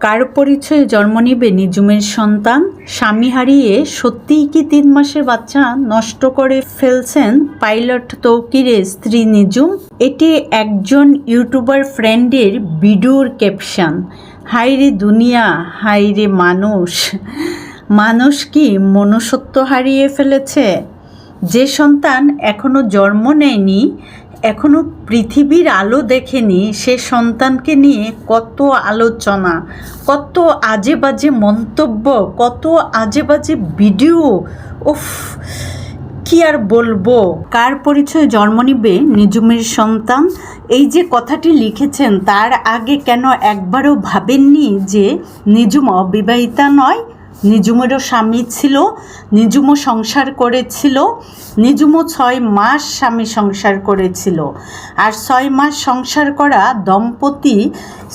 কার পরিচয়ে জন্ম নিবে নিজুমের সন্তান? স্বামী হারিয়ে সত্যিই কি তিন মাসের বাচ্চা নষ্ট করে ফেলছেন পাইলট তৌকিরের স্ত্রী নিজুম এটি একজন ইউটিউবার ফ্রেন্ডের ভিডিওর ক্যাপশন। হাইরে দুনিয়া হাই রে মানুষ। মানুষ কি মনুষ্যত্ব হারিয়ে ফেলেছে? যে সন্তান এখনও জন্ম নেয়নি এখনও পৃথিবীর আলো দেখেনি সে সন্তানকে নিয়ে কত আলোচনা, কত আজে বাজে মন্তব্য, কত আজে বাজে ভিডিও। উফ, কি আর বলব? কার পরিচয় জন্ম নিবে নিজুমের সন্তান? এই যে কথাটি লিখেছেন, তার আগে কেন একবারও ভাবেননি যে নিজুম অবিবাহিতা নয়? নিজুমেরও স্বামী ছিল নিজুমও সংসার করেছিল নিজুমও ছয় মাস স্বামী সংসার করেছিল। আর ছয় মাস সংসার করা দম্পতি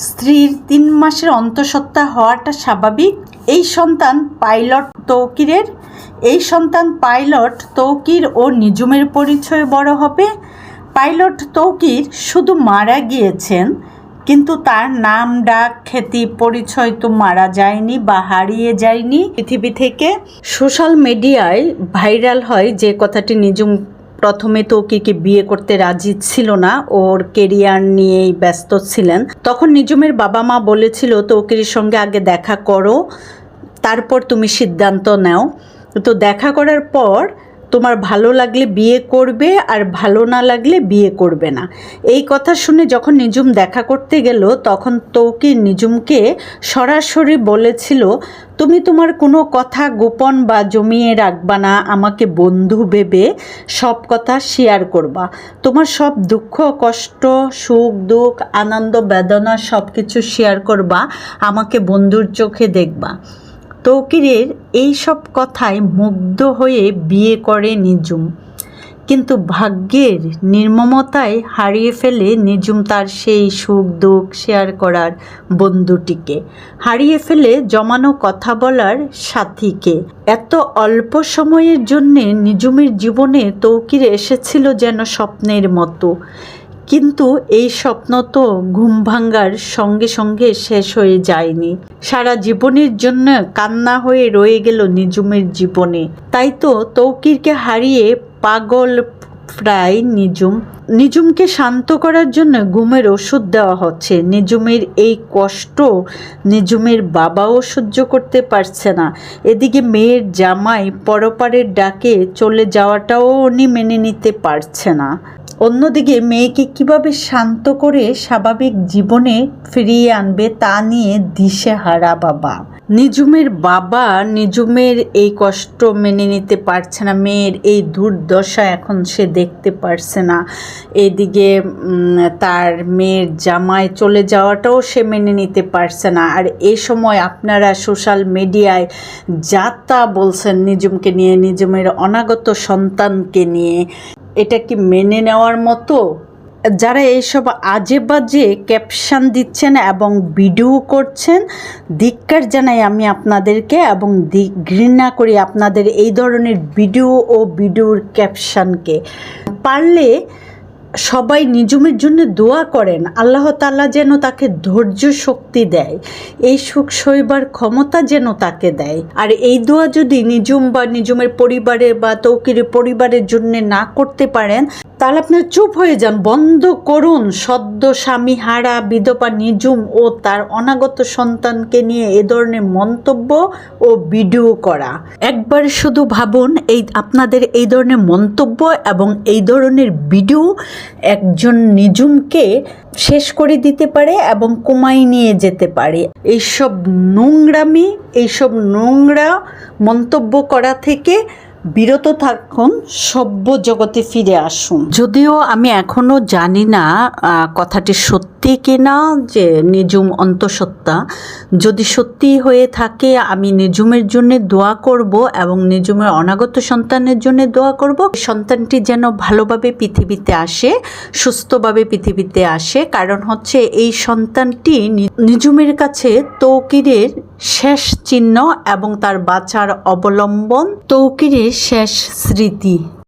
স্ত্রীর তিন মাসের অন্তঃসত্ত্বা হওয়াটা স্বাভাবিক। এই সন্তান পাইলট তৌকিরের, এই সন্তান পাইলট তৌকির ও নিজুমের পরিচয় বড় হবে। পাইলট তৌকির শুধু মারা গিয়েছেন কিন্তু তার নাম, ডাক, খ্যাতি, পরিচয় তো মারা যায়নি বা হারিয়ে যায়নি। পৃথিবী থেকে সোশ্যাল মিডিয়ায় ভাইরাল হয় যে কথাটি নিজুম প্রথমে তৌকিকে বিয়ে করতে রাজি ছিল না, ওর কেরিয়ার নিয়েই ব্যস্ত ছিলেন। তখন নিজুমের বাবা মা বলেছিল তৌকির সঙ্গে আগে দেখা করো, তারপর তুমি সিদ্ধান্ত নাও। তো দেখা করার পর তোমার ভালো লাগলে বিয়ে করবে আর ভালো না লাগলে বিয়ে করবে না। এই কথা শুনে যখন নিজুম দেখা করতে গেল, তখন তৌকি নিজুমকে সরাসরি বলেছিল, তুমি তোমার কোনো কথা গোপন বা জমিয়ে রাখবা না, আমাকে বন্ধু ভেবে সব কথা শেয়ার করবা। তোমার সব দুঃখ, কষ্ট, সুখ, দুঃখ, আনন্দ, বেদনা সব কিছু শেয়ার করবা, আমাকে বন্ধুর চোখে দেখবা। তৌকিরের এই সব কথায় মুগ্ধ হয়ে বিয়ে করে নিজুম কিন্তু ভাগ্যের নির্মমতায় হারিয়ে ফেলে নিজুম তার সেই সুখ দুঃখ শেয়ার করার বন্ধুটিকে। হারিয়ে ফেলে জমানো কথা বলার সাথীকে। এত অল্প সময়ের জন্যে নিজুমের জীবনে তৌকির এসেছিল যেন স্বপ্নের মতো। কিন্তু এই স্বপ্ন তো ঘুম ভাঙ্গার সঙ্গে সঙ্গে শেষ হয়ে যায়নি। সারা জীবনের জন্য কান্না হয়ে রয়ে গেল নিজুমের জীবনে। তাই তো তৌকিরকে হারিয়ে পাগল প্রায় নিজুম নিজুমকে শান্ত করার জন্য ঘুমের ওষুধ দেওয়া হচ্ছে। নিজুমের এই কষ্ট নিজুমের বাবাও সহ্য করতে পারছে না। এদিকে মেয়ের জামাই পরপারের ডাকে চলে যাওয়াটাও উনি মেনে নিতে পারছে না। অন্যদিকে মেয়েকে কীভাবে শান্ত করে স্বাভাবিক জীবনে ফিরিয়ে আনবে তা নিয়ে দিশেহারা বাবা। নিজুমের বাবা নিজুমের এই কষ্ট মেনে নিতে পারছে না। মেয়ের এই দুর্দশা এখন সে দেখতে পারছে না। এদিকে তার মেয়ের জামায় চলে যাওয়াটাও সে মেনে নিতে পারছে না। আর এই সময় আপনারা সোশ্যাল মিডিয়ায় যা তা বলছেন নিজুমকে নিয়ে নিজুমের অনাগত সন্তানকে নিয়ে, এটা কি মেনে নেওয়ার মতো? যারা এইসব আজে বাজে ক্যাপশন দিচ্ছেন এবং ভিডিও করছেন, ধিক্কার জানাই আমি আপনাদেরকে এবং ঘৃণা করি আপনাদের এই ধরনের ভিডিও ও ভিডিওর ক্যাপশনকে। পারলে সবাই নিজুমের জন্য দোয়া করেন। আল্লাহ তাল্লাহ যেন তাকে ধৈর্য শক্তি দেয়, এই সুখ সইবার ক্ষমতা যেন তাকে দেয়। আর এই দোয়া যদি নিজুম বা নিজুমের পরিবারে বা তৌকির পরিবারের জন্য না করতে পারেন তাহলে আপনার চুপ হয়ে যান, বন্ধ করুন। সদ্য স্বামী হারা, বিধবা নিজুম ও তার অনাগত সন্তানকে নিয়ে এ ধরনের মন্তব্য ও ভিডিও করা। একবার শুধু ভাবুন, এই আপনাদের এই ধরনের মন্তব্য এবং এই ধরনের ভিডিও একজন নিজুমকে শেষ করে দিতে পারে এবং কুমাই নিয়ে যেতে পারে। এইসব নোংরামি, এইসব নোংরা মন্তব্য করা থেকে বিরত থাকুন সভ্য জগতে ফিরে আসুন। যদিও আমি এখনও জানি না কথাটি সত্যি কিনা যে নিজুম অন্তঃসত্ত্বা? যদি সত্যি হয়ে থাকে, আমি নিজুমের জন্য দোয়া করব এবং নিজুমের অনাগত সন্তানের জন্য দোয়া করব। সন্তানটি যেন ভালোভাবে পৃথিবীতে আসে, সুস্থভাবে পৃথিবীতে আসে। কারণ হচ্ছে এই সন্তানটি নিজুমের কাছে তৌকিরের শেষ চিহ্ন এবং তার বাঁচার অবলম্বন তৌকিরের শেষ স্মৃতি।